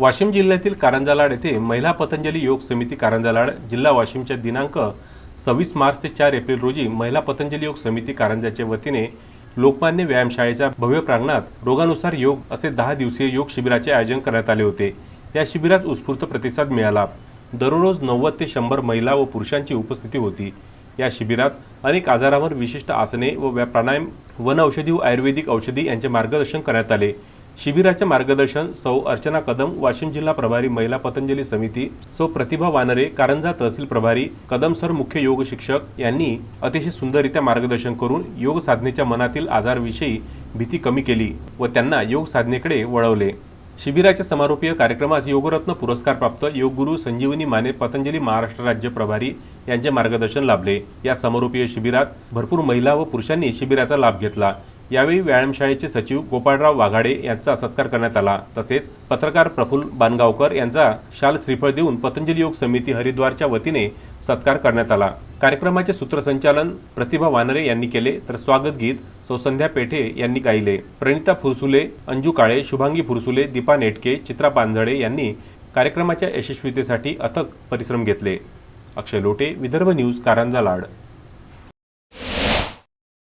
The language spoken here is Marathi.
वाशिम जिल्ह्यातील कारंजालाड येथे महिला पतंजली योग समिती कारंजालाड जिल्हा वाशिमच्या दिनांक सव्वीस मार्च ते चार एप्रिल रोजी महिला पतंजली योग समिती कारंजाच्या वतीने लोकमान्य व्यायामशाळेच्या भव्य प्रांगणात रोगानुसार योग असे दहा दिवसीय योग शिबिराचे आयोजन करण्यात आले होते. या शिबिरात उत्स्फूर्त प्रतिसाद मिळाला. दररोज नव्वद ते शंभर महिला व पुरुषांची उपस्थिती होती. या शिबिरात अनेक आजारांवर विशिष्ट आसने व व्या- प्राणायाम वन औषधी व आयुर्वेदिक औषधी यांचे मार्गदर्शन करण्यात आले. शिबिराचे मार्गदर्शन सौ अर्चना कदम वाशिम जिल्हा प्रभारी महिला पतंजली समिती सौ प्रतिभा वानरे कारंजा तहसील प्रभारी कदम सर मुख्य योग शिक्षक यांनी अतिशय सुंदररित्या मार्गदर्शन करून योग साधनेच्या मनातील आजारविषयी भीती कमी केली व त्यांना योग साधनेकडे वळवले. शिबिराच्या समारोपीय कार्यक्रमास योगरत्न पुरस्कार प्राप्त योगगुरू संजीवनी माने पतंजली महाराष्ट्र राज्य प्रभारी यांचे मार्गदर्शन लाभले. या समारोपीय शिबिरात भरपूर महिला व पुरुषांनी शिबिराचा लाभ घेतला. यावेळी व्यायामशाळेचे सचिव गोपाळराव वाघाडे यांचा सत्कार करण्यात आला. तसेच पत्रकार प्रफुल्ल बानगावकर यांचा शाल श्रीफळ देऊन पतंजली योग समिती हरिद्वारच्या वतीने सत्कार करण्यात आला. कार्यक्रमाचे सूत्रसंचालन प्रतिभा वानरे यांनी केले तर स्वागत गीत सौसंध्या पेठे यांनी गायले. प्रणिता फुरसुले अंजू काळे शुभांगी फुरसुले दीपा नेटके चित्रा पानझडे यांनी कार्यक्रमाच्या यशस्वीतेसाठी अथक परिश्रम घेतले. अक्षय लोटे विदर्भ न्यूज कारंजा लाड.